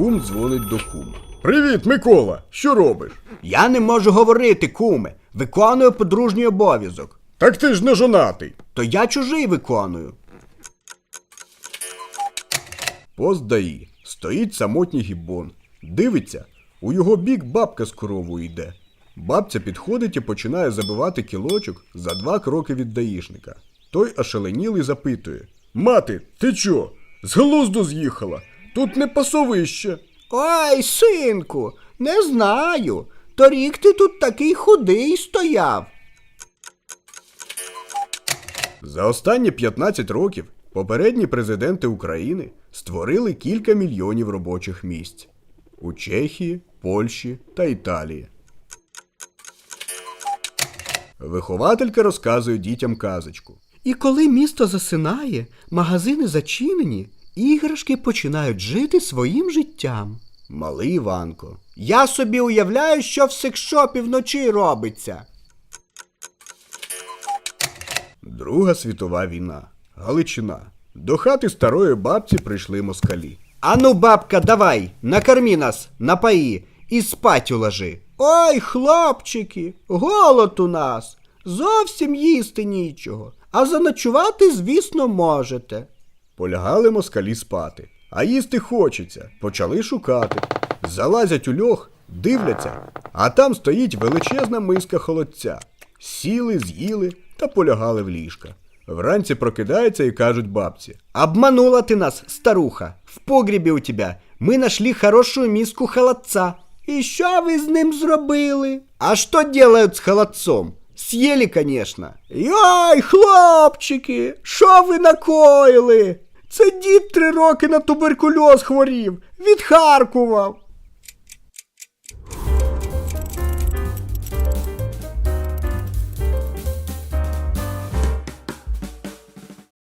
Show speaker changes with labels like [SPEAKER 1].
[SPEAKER 1] Кум дзвонить до кума. Привіт, Микола! Що робиш?
[SPEAKER 2] Я не можу говорити, куме. Виконую подружній обов'язок.
[SPEAKER 1] Так ти ж не жонатий.
[SPEAKER 2] То я чужий виконую.
[SPEAKER 1] Пост ДАІ. Стоїть самотній гібон. Дивиться, у його бік бабка з коровою йде. Бабця підходить і починає забивати кілочок за два кроки від даїшника. Той ошаленілий запитує: Мати, ти чо? З глузду з'їхала? Тут не пасовище.
[SPEAKER 2] Ой, синку, не знаю. Торік ти тут такий худий стояв.
[SPEAKER 1] За останні 15 років попередні президенти України створили кілька мільйонів робочих місць у Чехії, Польщі та Італії. Вихователька розказує дітям казочку.
[SPEAKER 2] І коли місто засинає, магазини зачинені, іграшки починають жити своїм життям.
[SPEAKER 1] Малий Іванко.
[SPEAKER 2] Я собі уявляю, що в секшопі вночі робиться.
[SPEAKER 1] Друга світова війна. Галичина. До хати старої бабці прийшли москалі.
[SPEAKER 2] Ану, бабка, давай, накорми нас, напої і спать уложи. Ой, хлопчики, голод у нас. Зовсім їсти нічого. А заночувати, звісно, можете.
[SPEAKER 1] Полягали москалі спати. А їсти хочеться. Почали шукати. Залазять у льох, дивляться, а там стоїть величезна миска холодця. Сіли, з'їли та полягали в ліжка. Вранці прокидаються і кажуть бабці.
[SPEAKER 2] Обманула ты нас, старуха. В погребі у тебя ми нашли хорошую миску холодца. І що ви з ним зробили? А що делают з холодцом? Съели, конечно. Йой, хлопчики, що ви накоїли? Це дід три роки на туберкульоз хворів, відхаркував.